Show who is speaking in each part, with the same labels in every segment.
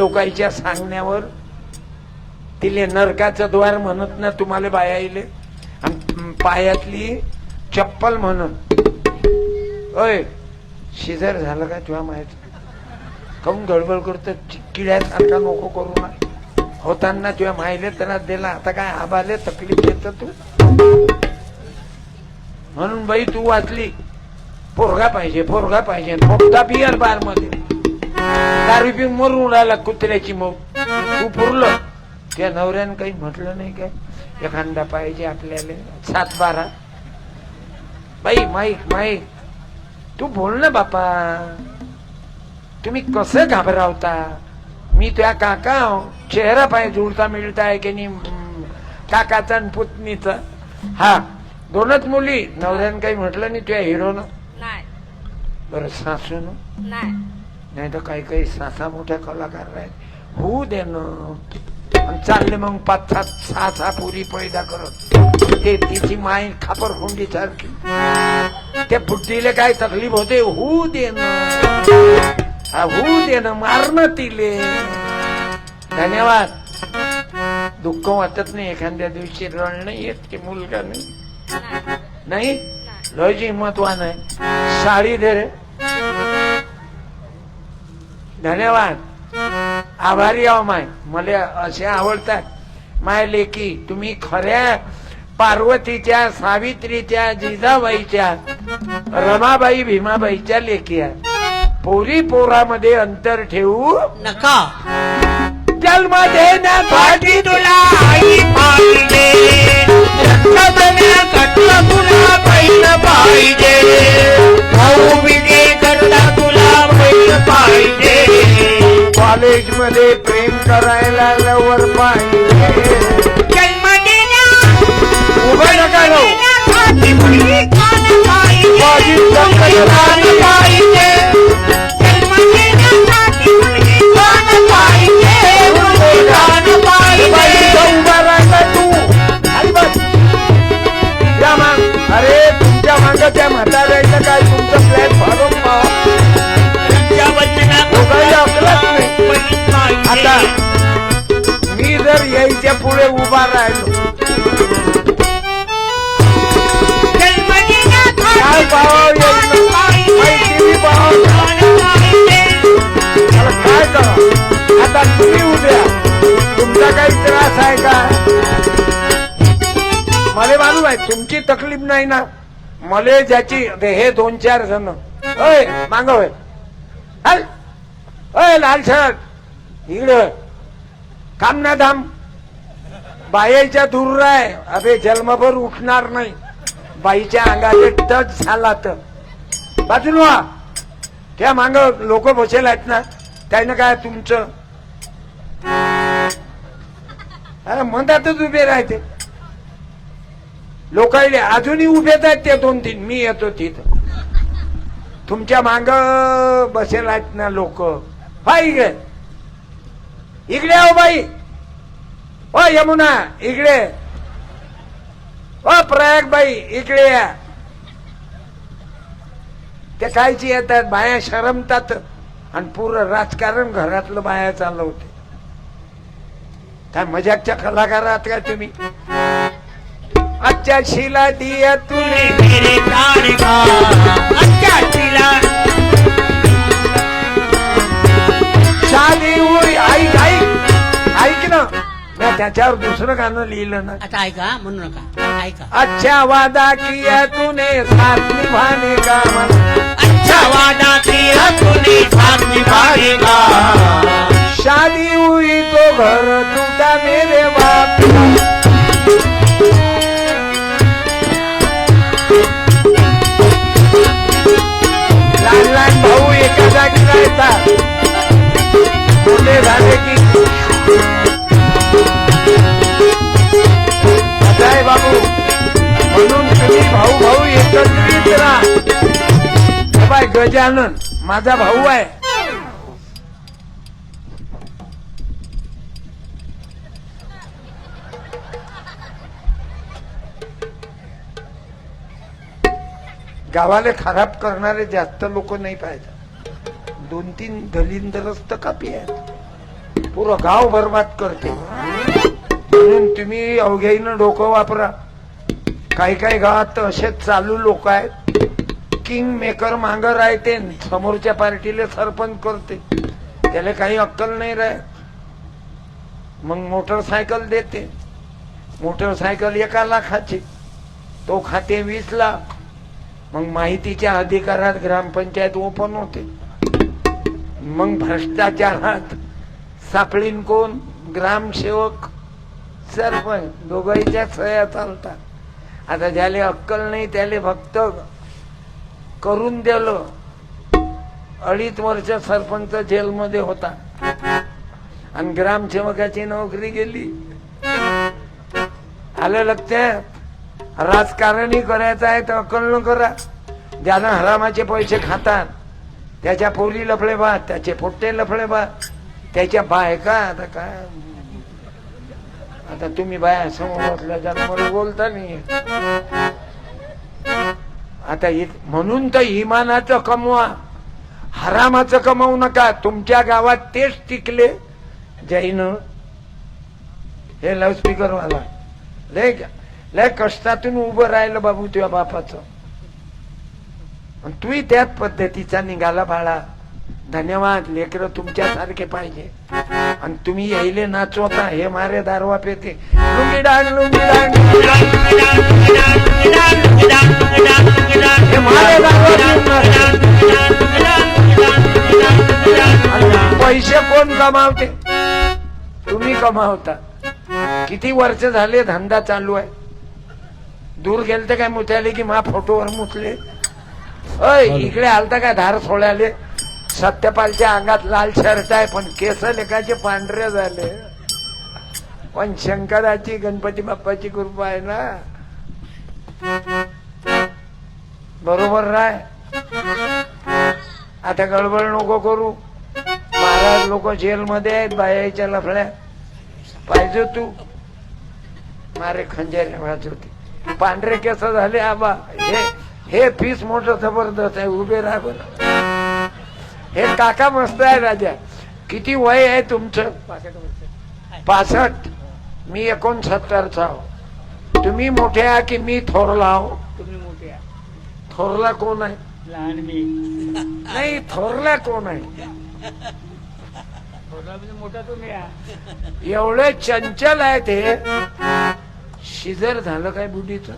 Speaker 1: लोकांच्या सांगण्यावर तिले नरकाचं द्वार म्हणत ना तुम्हाला बाया येईल आणि पायातली चप्पल म्हणून. अय शिजार झालं का तुला माहीत काऊन गडबड करतो किड्यासारखा नको करू ना. होताना तुझ्या माहिले त्याला दिला. आता काय आबाले तकलीफ देत तू? म्हणून बाई तू वाचली. पोरगा पाहिजे पोरगा पाहिजे. फोकता बियर बारमध्ये दारू पिऊन मरून राहिला कुत्र्याची मग तू पुरलं त्या नवऱ्यानं काही म्हटलं नाही काय? एखादा पाहिजे आपल्याला. सात बारा. बाई माईक माईक तू बोल ना बापा. तुम्ही कसं घाबरावता? मी तुझ्या काका. चेहरा पाय जुळता मिळता आहे की नाही? काकाचा आणि पुतणीचा. हा. दोनच मुली. नवऱ्यानं काही म्हटलं नाही तुझ्या हिरोनं?
Speaker 2: नाही.
Speaker 1: बरं सासून?
Speaker 2: नाही.
Speaker 1: नाही तर काही काही सासा मोठ्या कलाकार आहेत. होऊ दे ना. चालले मग पाच सात सहा सहा पुरी पैदा करत. ते तिची माय खापर हुंडी सारखी. त्या बुद्धीला काय तकलीफ होते? होऊ दे ना. होऊ दे ना. मारणं तिले. धन्यवाद. दुःख वाटत नाही एखाद्या दिवशी रळ नाही येत की मुलगा नाही.
Speaker 2: नाही?
Speaker 1: नाही लयची महत्वान आहे. साडी दे रे. धन्यवाद. आभारी आहो माय. मला असे आवडतात. माय लेकी तुम्ही खऱ्या पार्वतीच्या सावित्रीच्या जिजाबाईच्या रमाबाई भीमाबाईच्या आहे पोरी पोरामध्ये अंतर ठेवू
Speaker 3: नका.
Speaker 1: जन्म देण्यासाठी
Speaker 3: तुला. आई पाहिजे. रक्तबन्या कटला तुला बहीण पाहिजे. भाऊ पाहिजे.
Speaker 1: कॉलेजमध्ये प्रेम करायला लवर पाहिजे. उभं नका
Speaker 3: पाहिजे.
Speaker 1: तुमची तकलीफ नाही ना? मले ज्याची हे दोन चार जण. अय मागव अय लाल शर्ट. इकडं काम ना धाम बाईच्या दूर आहे. अरे जन्मभर उठणार नाही. बाईच्या अंगाचे टच झाला तर. बाजून त्या मांग लोक बसेल आहेत ना? त्यानं काय तुमचं? अरे मंदातच उभे राहते. लोकांले अजूनही उभेच आहेत ते दोन तीन. मी येतो तिथं. तुमच्या मांग बसेल आहेत ना लोक. हा इकडे. इकडे हो बाई. ओ यमुना इकडे. ओ प्रयाग बाई इकडे या. ते कायची येतात? बाया शरमतात. आणि पूर्ण राजकारण घरातलं बाया चालवते. काय मजाकच्या कलाकार आहात का तुम्ही? आजच्या शिला दिया तुले
Speaker 3: मेरे प्राण का। अच्छा तिला
Speaker 1: शादी हुई ऐक ऐक ऐक ना. मी त्याच्यावर दुसरं गाणं लिहिलं ना.
Speaker 3: आता ऐका म्हणू नका. ऐका.
Speaker 1: अच्छा वादा किया तूने साथ निभाने का मन
Speaker 3: अच्छा वादा किया तूने साथ निभाएगा
Speaker 1: शादी हुई तो घर टूटा मेरे बाप गजानन माझा भाऊ आहे. गावाला खराब करणारे जास्त लोक नाही पाहिजे. दोन तीन दलिंदरस्त तर कापी आहेत. पुरं गाव बरबाद करते. म्हणून तुम्ही अवघ्याईनं डोकं वापरा. काही काही गावात तर असेच चालू लोक आहेत. किंग मेकर मांग राहते. समोरच्या पार्टीला सरपंच करते. त्याला काही अक्कल नाही राहत मग मोटरसायकल देते. मोटरसायकल एका लाखाची. तो खाते वीस लाख. मग माहितीच्या अधिकारात ग्रामपंचायत ओपन होते. मग भ्रष्टाचारात सापळीन कोण? ग्रामसेवक. सरपंच दोघांच्या सह्या चालतात. आता ज्याले अक्कल नाही त्याले फक्त करून दिलं अडीच वर्ष सरपंच जेलमध्ये होता. आणि ग्रामसेवकाची नोकरी गेली. आलं लक्षात राजकारणही करायचं आहे तर अक्कल न करा. ज्यानं हरामाचे पैसे खातात त्याच्या पोरी लफळे बा त्याचे पोट्टे लफळे बा त्याच्या बायका आता काय? आता तुम्ही बाया समोर असल्याच्या मला बोलता नाही आता म्हणून तर इमानाचं कमवा. हरामाचं कमवू नका. तुमच्या गावात तेच टिकले. जैन हे लाऊडस्पीकर वाला. लय लय कष्टातून उभं राहिलं बाबू तुझ्या बापाचं. तूही त्याच पद्धतीचा निघाला बाळा. धन्यवाद. लेकर तुमच्यासारखे पाहिजे. आणि तुम्ही यायले नाचवता. हे मारे दारवा पेते. लुंगी डांग लुंगी डांग. कमावते. तुम्ही कमावता. किती वर्ष झाले धंदा चालू आहे? दूर गेलते काय मुत्याले की मा फोटोवर मुतले? अय इकडे आलता काय धार सोळ्याले? सत्यपालच्या अंगात लाल शर्ट आहे पण केस लेखाचे पांढरे झाले. पण शंकराची गणपती बाप्पाची कृपा आहे ना. बरोबर राय? आता गडबड नको करू. महाराज लोक जेलमध्ये आहेत बायाच्या लफड्या. पाहिजे तू. मारे खंजारे वाजवते पांढरे केस झाले आबा. हे हे पीस मोठं जबरदस्त आहे उभे राहा बरं. हे काका मस्त आहे राजा. किती वय आहे तुमचं? पासष्ट. मी एकोणसत्तरचा आहो. तुम्ही मोठे आहे की मी थोरला आहो?
Speaker 2: तुम्ही मोठे.
Speaker 1: थोरला कोण आहे?
Speaker 2: लहान मी.
Speaker 1: नाही थोरला कोण आहे?
Speaker 2: म्हणजे मोठा तुम्ही आहे.
Speaker 1: एवढे चंचल आहे ते शिजर झालं काय बुडीच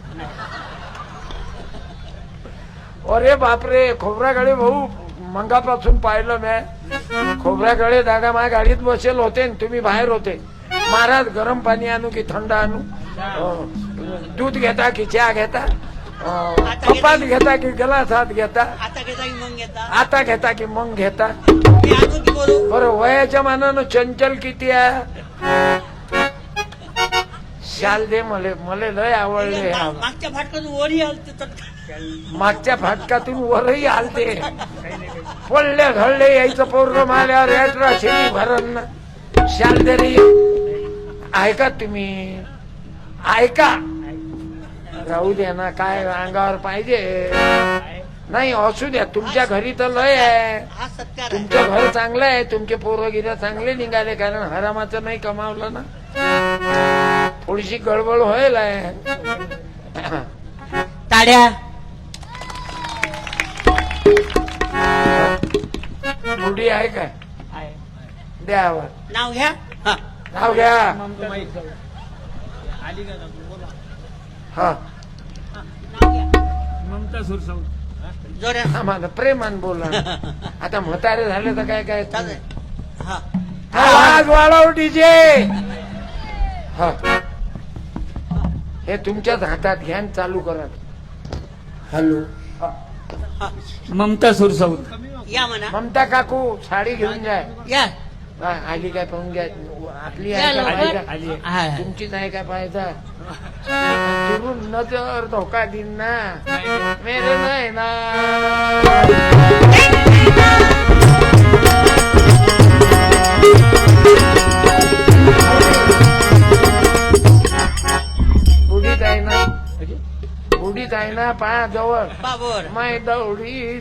Speaker 1: अरे बापरे खोबऱ्याकडे भाऊ मंगापासून पाहिलं मी. खोबऱ्याकडे दादा माझ्या गाडीत बसेल होते न तुम्ही बाहेर होते. महाराज गरम पाणी आणू की थंड आणू? अं, दूध घेता की चहा घेता? अं, कपात घेता की गलासात घेता?
Speaker 3: आता घेता की मग घेता?
Speaker 1: आता घेता की मग घेता?
Speaker 3: मी
Speaker 1: बरं वयाच्या मानानं चंचल किती आहे? शाल दे मले मले लय आवडले आव-
Speaker 3: मागच्या फाटकात वरी आलते
Speaker 1: मागच्या फाटकातून वरही आलते. पडले घडले यायचं पोरग माल्यावर यात्रा शेती भरण. शाल दे रे. ऐका तुम्ही. ऐका. राहू द्या ना काय अंगावर पाहिजे? नाही असू द्या तुमच्या घरी तर लय आहे.
Speaker 3: हा सत्कार आहे.
Speaker 1: तुमचं घर चांगलं आहे तुमचे पोरं गिरं चांगले निघाले कारण हरामाचं नाही कमावलं ना. थोडीशी गडबड होईल आहे.
Speaker 3: टाड्या
Speaker 1: बुडी आहे काय
Speaker 2: आहे.
Speaker 1: द्या आवाज.
Speaker 3: नाव घ्या. हा.
Speaker 1: नाव घ्या. हा.
Speaker 2: ममता सुरसवत.
Speaker 1: आम्हाला प्रेमान बोला. आता म्हातारे झाले तर काय काय
Speaker 3: चालेल. हा.
Speaker 1: आवाज वाढव डीजे. हा. हे तुमच्याच हातात घ्या आणि चालू करा. हॅलो.
Speaker 2: ममता सुरसवत
Speaker 3: या म्हणा.
Speaker 1: ममता काकू साडी घेऊन जाय.
Speaker 3: या.
Speaker 1: हा, आली काय पाहून घ्या. आपली आहे का?
Speaker 2: आली आहे.
Speaker 3: हा.
Speaker 1: तुमचीच आहे का पाहिजे दुरून नजर धोका दिन ना मेरे नाही ना. उडीत आहे ना. उडीत आहे ना पाया जवळ
Speaker 3: बाबर
Speaker 1: माय दौडी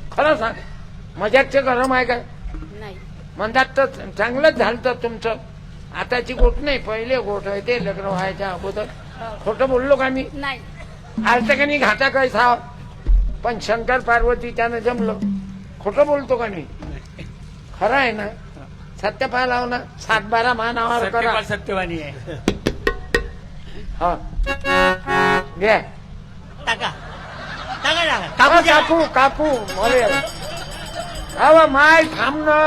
Speaker 1: खरं सांग. मजाकचे गरम आहे काय
Speaker 4: नाही.
Speaker 1: म्हणतात तर चांगलंच झालं तर तुमचं. आताची गोट नाही पहिले गोट आहे ते लग्न व्हायच्या अगोदर. खोटं बोललो का मी?
Speaker 4: नाही.
Speaker 1: आलतं का नाही घाता काय साव? पण शंकर पार्वती त्यानं जमलं. खोटं बोलतो का मी? खरं आहे ना? सत्य पाहा ना. सात बारा मानावर करा.
Speaker 2: सत्यवाणी आहे.
Speaker 1: हा. घ्या.
Speaker 3: टाका. द्या.
Speaker 1: काकू काकू मरे अव माय थांब ना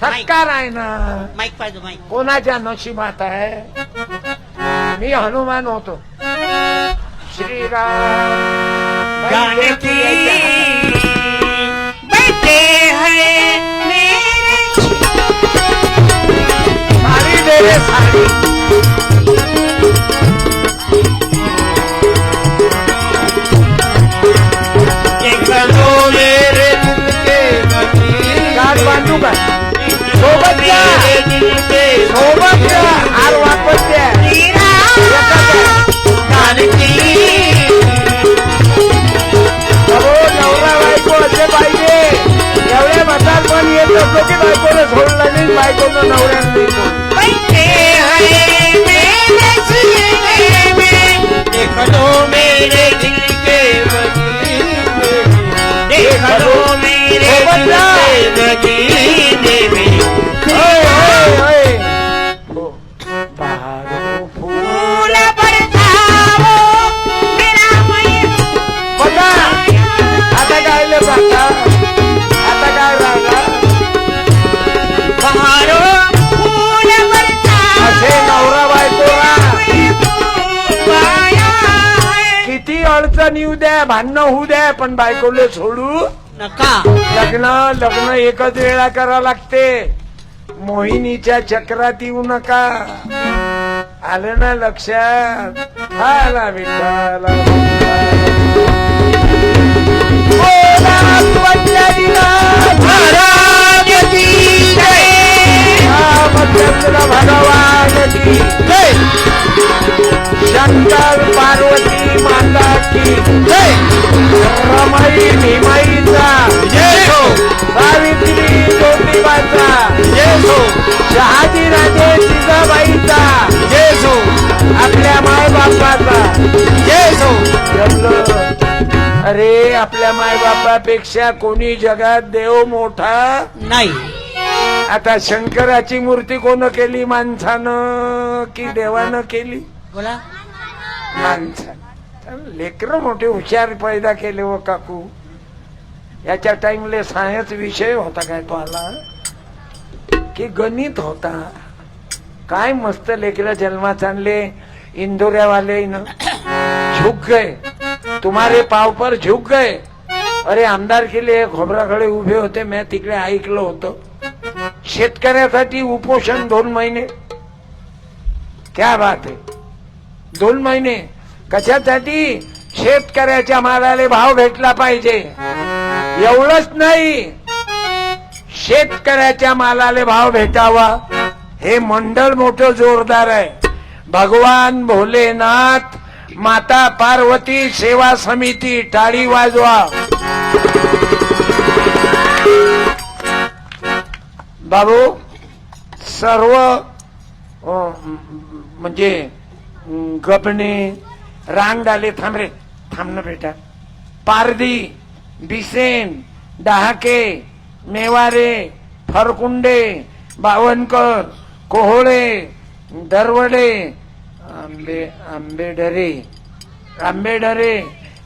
Speaker 1: सत्कार आहे ना.
Speaker 3: माईक पाहिजे माईक.
Speaker 1: कोणाच्या नशिबात आहे? मी हनुमान होतो. श्रीराम.
Speaker 3: जानकी बैठे हैं मेरे.
Speaker 1: सारी दे रे सारी. सोबत सोबत किती अडचण येऊ द्या भांडणं होऊ द्या पण बायकोले सोडू.
Speaker 3: नका.
Speaker 1: लग्न लग्न एकच वेळा करा लागते. मोहिनीच्या चक्रात येऊ नका. आलं ना लक्षात? आला विठ्ठला
Speaker 3: महाराज की
Speaker 1: रामचंद्र भगवान की जय! शंकर पार्वती माता की जय! रमाई भीमाईचा
Speaker 3: जय हो!
Speaker 1: सावित्री ज्योतिबाचा.
Speaker 3: जय हो!
Speaker 1: शहाजी राजे जिजाबाईचा
Speaker 3: जय हो!
Speaker 1: आपल्या मायबापाचा.
Speaker 3: जय हो.
Speaker 1: अरे आपल्या मायबापापेक्षा कोणी जगात देव मोठा?
Speaker 3: नाही.
Speaker 1: आता शंकराची मूर्ती कोण केली? माणसानं की देवानं केली?
Speaker 3: बोला.
Speaker 1: माणसानं. लेकर मोठे हुशार पैदा केले व काकू. याच्या टाइमले सायन्स विषय होता काय तो आला की गणित होता. काय मस्त लेकरं जन्मात आणले इंदोऱ्यावाले न. झुक गए. तुम्हारे पाव पर झुक गए. अरे आमदार केले खोबराकडे उभे होते. मी तिकडे ऐकलं होतं. शेतकऱ्यासाठी उपोषण दोन महिने. क्या बात आहे दोन महिने. कशासाठी? शेतकऱ्याच्या मालाला भाव भेटला पाहिजे. एवढंच नाही. शेतकऱ्याच्या मालाला भाव भेटावा. हे मंडळ मोठं जोरदार आहे. भगवान भोलेनाथ माता पार्वती सेवा समिती टाळी वाजवा. बाबू सर्व म्हणजे गपणे गबणे रांग डाले थांबणं बेटा. पारदी बिसेन डहाके मेवारे फरकुंडे बावनकर कोहोळे दरवडे आंबे आंबेडरे आंबेडरे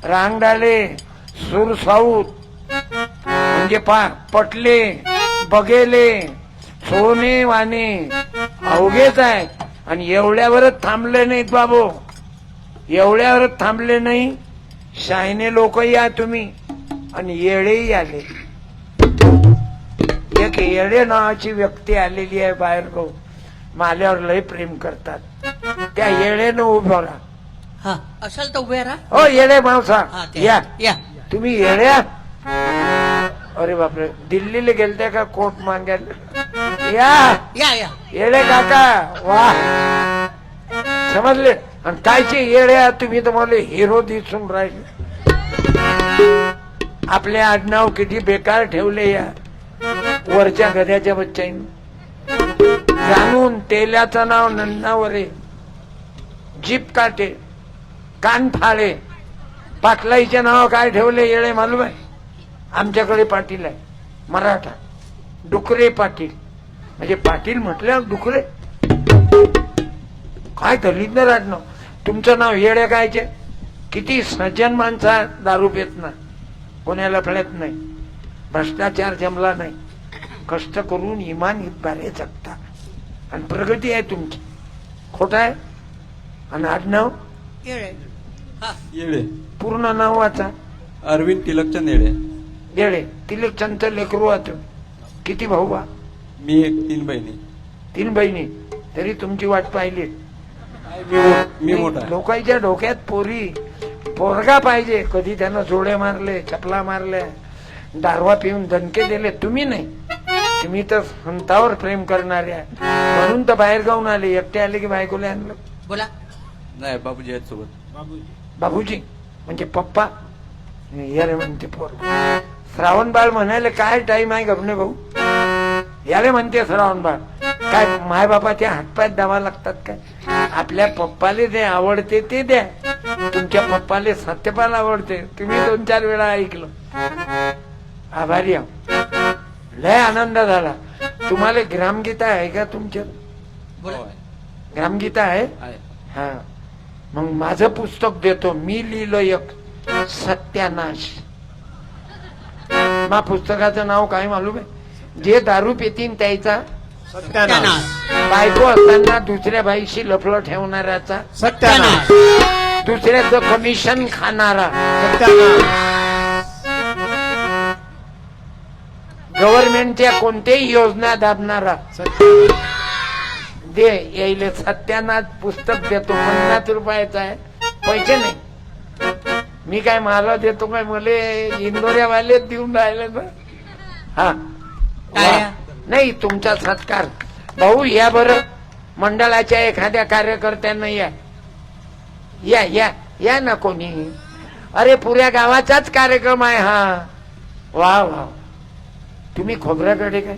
Speaker 1: रांगडाले सुरसाऊत म्हणजे पा पटले बघेले. सोने वाने अवघेच आहेत. आणि एवढ्यावरच थांबले नाहीत बाबू. एवढ्यावरच थांबले नाही. शायने लोक या तुम्ही. आणि येळेही आले. एक येडे नावाची व्यक्ती आलेली आहे बाहेर गाव माल्यावर लय प्रेम करतात. त्या येळेनं उभं राहा.
Speaker 3: हा असाल तर उभे राहा.
Speaker 1: हो
Speaker 3: हा, ते-
Speaker 1: या.
Speaker 3: या.
Speaker 1: तुम्ही येड्या अरे बापरे. दिल्लीला गेलते का कोट मागायला? या.
Speaker 3: या या.
Speaker 1: येडे काका. वा. समजले? आणि कायचे येडे आहात तुम्ही तुम्हाला हिरो दिसून राहिले. आपले आडनाव किती बेकार ठेवले या. वरच्या गद्याच्या बच्चाईन. जाणून तेल्याचं नाव नन्नावर. जीप काटे. कान फाळे पाटलाईचे नाव काय ठेवले येळे मालूम आहे? आमच्याकडे पाटील आहे. मराठा. डुकरे पाटील. म्हणजे पाटील म्हटल्यावर डुकरे. काय दलित राडणं तुमचं नाव येड्या कायचे किती सज्जन माणसा दारू पेत ना. कोणाला फळत नाही. भ्रष्टाचार जमला नाही. कष्ट करून इमान इतबारे जगता. आणि प्रगती आहे तुमची. खोट आहे? आणि आडनाव
Speaker 3: हा
Speaker 4: येडे
Speaker 1: पूर्ण नाव वाचा.
Speaker 4: अरविंद तिलकचंद येडे
Speaker 1: येडे तिलक चंत लेकरू वाच किती भाऊ बा?
Speaker 4: मी एक तीन बहिणी.
Speaker 1: तीन बहिणी. तरी तुमची वाट पाहिली.
Speaker 4: मी मो- मी मोठा.
Speaker 1: लोकांच्या डोक्यात पोरी पोरगा पाहिजे. कधी त्यानं जोडे मारले चपला मारल्या दारवा पिऊन दणके दिले. तुम्ही नाही. तुम्ही तर संतावर प्रेम करणारे आहे. म्हणून तर बाहेर गाऊन आले. एकटे आले की बायकोले आणलं.
Speaker 3: बोला.
Speaker 4: नाही बाबूजी आहेत सोबत.
Speaker 2: बाबूजी.
Speaker 1: बाबूजी म्हणजे पप्पा. यारे म्हणते पोर श्रावण बाळ म्हणायला काय टाइम आहे गपने भाऊ? याले म्हणते श्रावण बाळ काय माय बापाच्या हातपाय दावा लागतात काय? आपल्या पप्पाले जे आवडते ते द्या. तुमच्या पप्पाले सत्यपाल आवडते. तुम्ही दोन चार वेळा ऐकलं. आभारी आहो. लय आनंद झाला. तुम्हाला ग्रामगीता आहे का तुमच्या. ग्रामगीता आहे?
Speaker 4: आहे.
Speaker 1: हा. मग माझं पुस्तक देतो. मी लिहिलं एक. सत्यानाश. मा पुस्तकाचं नाव काय मालूम आहे? जे दारू पितीन त्याचा बायको असताना दुसऱ्या बाईशी लफलं ठेवणाऱ्याचा
Speaker 3: सत्यानाश.
Speaker 1: दुसऱ्याचं कमिशन खाणारा गव्हर्नमेंटच्या कोणत्याही योजना दाबणारा दे यायले सत्यानाथ पुस्तक देतो. पन्नास रुपयाचं आहे. पैसे नाही. मी काय मला देतो काय? मले इंदोऱ्यावाले देऊन राहिले ना. हा. वा. नाही तुमचा सत्कार. भाऊ या बरं. मंडळाच्या एखाद्या कार्यकर्त्यांना या. या या या ना कोणी. अरे पुऱ्या गावाचाच कार्यक्रम आहे हा. वा वा. तुम्ही खोबऱ्याकडे काय?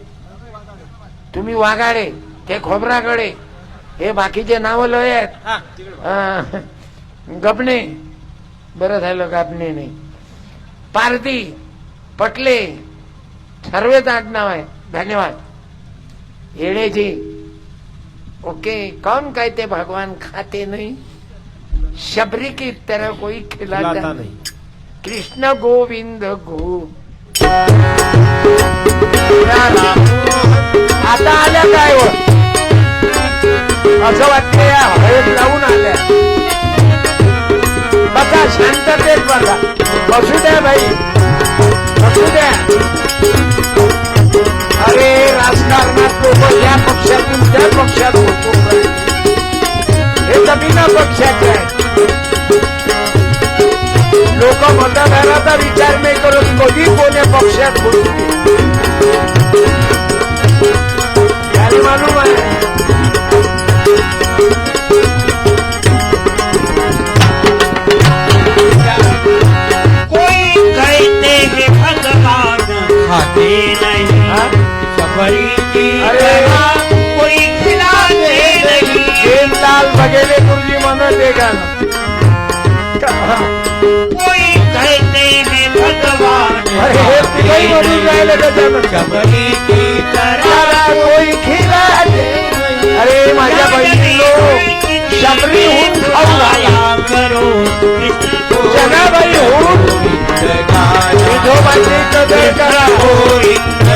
Speaker 1: तुम्ही वाघाडे ते खोबराकडे हे बाकीचे नाव लय आहेत.
Speaker 2: हा.
Speaker 1: अं, गबणे बरं झालं गबणे नाही? पारदी पटले सर्वच आडनाव आहे. धन्यवाद. येडेजी. ओके कौन कहते भगवान खाते नहीं? शबरी की तरह कोई खिलाता नहीं. कृष्ण गोविंद गो. आता आल्या काय असं वाटतं या हळद लावून आल्या. बघा शांततेत बघा. बसू द्या बाई. बसू द्या. अरे राजकारणात लोक या पक्षातून त्या पक्षात होतो हे जमीना पक्षाचे लोक मतदाराचा विचार नाही करत कधी कोण्या पक्षात होते. अरे माझ्या बहिणीलो शबरीहून खाऊ घाला
Speaker 3: करो कृष्ण को
Speaker 1: जगाबाई होऊन विठोबाची कदर करा
Speaker 3: गोविंद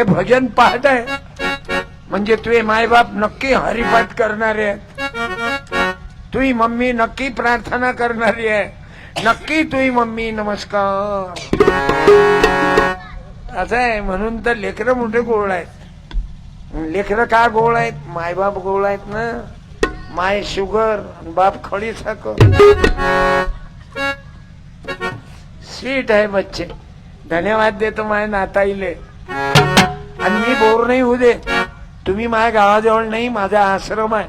Speaker 1: हे भजन पाहत आहे म्हणजे तुझे मायबाप नक्की हरिपाठ करणारे आहेत. तुही मम्मी नक्की प्रार्थना करणारी आहे नक्की तुही मम्मी नमस्कार. असं आहे म्हणून तर लेकरं मोठे गोळ आहेत. लेकरं का गोळ आहेत? मायबाप गोळ आहेत ना. माय शुगर बाप खडी साखर. स्वीट आहे बच्चे. धन्यवाद देतो माय नाताईले. आणि मी बोर नाही होऊ दे. तुम्ही माझ्या गावाजवळ नाही माझा आश्रम आहे.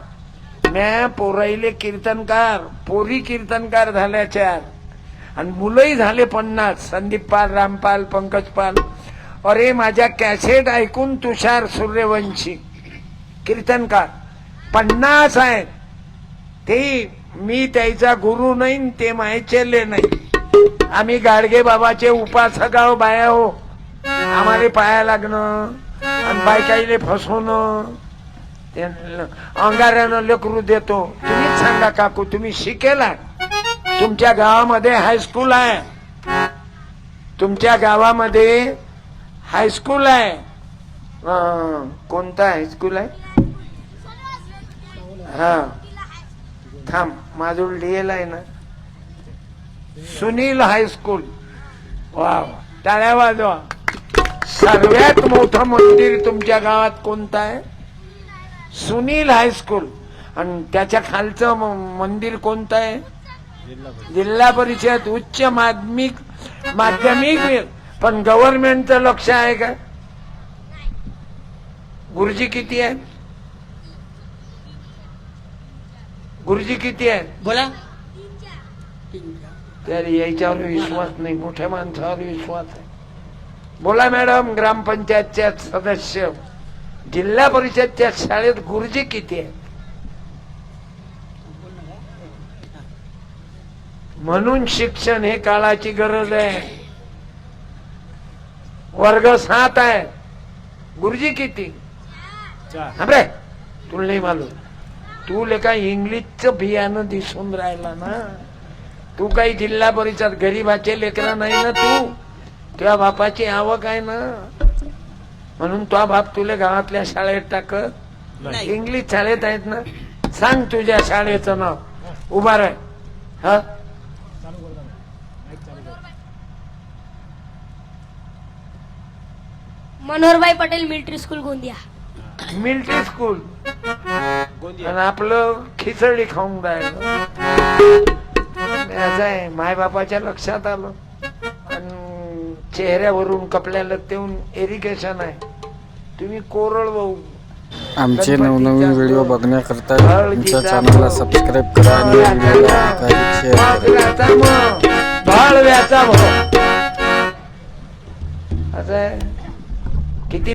Speaker 1: म्या पोराईले कीर्तनकार पोरी कीर्तनकार झाल्या चार. आणि मुलंही झाले पन्नास. संदीप पाल रामपाल पंकज पाल अरे माझ्या कॅसेट ऐकून तुषार सूर्यवंशी. कीर्तनकार. पन्नास आहेत. ते मी त्याचा गुरु नाही ते माहे मायचेले नाही. आम्ही गाडगे बाबाचे उपासक बाया हो. आम्हाला पाया लागणं. आणि बायकाईले फसवणं ते अंगाऱ्यानं लेकरू देतो. तुम्हीच सांगा काकू तुम्ही शिकेला तुमच्या गावामध्ये हायस्कूल आहे. तुमच्या गावामध्ये हायस्कूल आहे. कोणता हायस्कूल आहे? हा. थांब माझं लिहिल आहे ना. सुनील हायस्कूल वा टाळ्या वाजवा. सर्वात मोठं मंदिर तुमच्या गावात कोणतं आहे? सुनील हायस्कूल आणि त्याच्या खालचं मंदिर कोणतं आहे? जिल्हा परिषद उच्च माध्यमिक माध्यमिक पण गव्हर्नमेंटचं लक्ष आहे का? गुरुजी किती आहेत? गुरुजी किती आहेत?
Speaker 3: बोला.
Speaker 1: तर याच्यावर विश्वास नाही. मोठ्या माणसावर विश्वास आहे. बोला मॅडम ग्रामपंचायतच्या सदस्य. जिल्हा परिषदच्या शाळेत गुरुजी किती आहेत? म्हणून शिक्षण हे काळाची गरज आहे. वर्ग सात आहे गुरुजी किती? रे तुला नाही मालूम. तू लेका इंग्लिशचं बियाणं दिसून राहिला ना. तू काही जिल्हा परिषद गरीबाचे लेकरं नाही ना तू? तुझ्या बापाची आवक आहे ना? म्हणून तुझा बाप तुला गावातल्या शाळेत टाक
Speaker 3: नाही.
Speaker 1: इंग्लिश शाळेत आहेत ना? सांग तुझ्या शाळेचं नाव. उभा राह. हा?
Speaker 5: Manoharbhai Patel military school Gondia.
Speaker 1: Military school आणि आपलं खिचडी खाऊन राहिलं माय बापाच्या लक्षात आलं. चेहऱ्यावरून कपड्याला तेवून एरिगेशन आहे. तुम्ही कोरळ भाऊ.
Speaker 6: आमचे नवनवीन व्हिडिओ बघण्याकरता आमच्या चॅनलला सबस्क्राईब करा आणि व्हिडिओला लाईक शेअर करा.
Speaker 1: भाळव्याचा असं किती